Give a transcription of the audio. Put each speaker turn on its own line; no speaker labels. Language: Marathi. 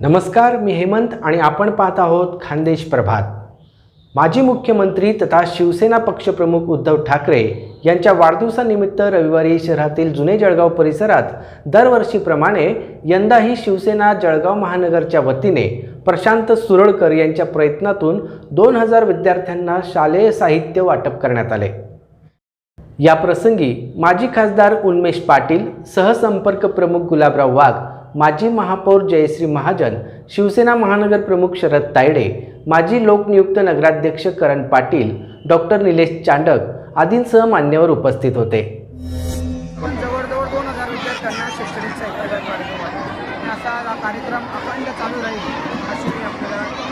नमस्कार मी हेमंत आणि आपण पाहत आहोत खानदेश प्रभात. माजी मुख्यमंत्री तथा शिवसेना पक्षप्रमुख उद्धव ठाकरे यांच्या वाढदिवसानिमित्त रविवारी शहरातील जुने जळगाव परिसरात दरवर्षीप्रमाणे यंदाही शिवसेना जळगाव महानगरच्या वतीने प्रशांत सुरळकर यांच्या प्रयत्नातून दोन हजार विद्यार्थ्यांना शालेय साहित्य वाटप करण्यात आले. या प्रसंगी माजी खासदार उन्मेष पाटील सहसंपर्क प्रमुख गुलाबराव वाघ माजी महापौर जयश्री महाजन शिवसेना महानगर प्रमुख शरद तायडे माजी लोकनियुक्त नगराध्यक्ष करण पाटील डॉक्टर निलेश चांडक आदींसह मान्यवर उपस्थित होते.
जवळजवळ दोन हजार विद्यार्थ्यांना शैक्षणिक कार्यक्रम अखंड चालू राहील अशी आपल्याला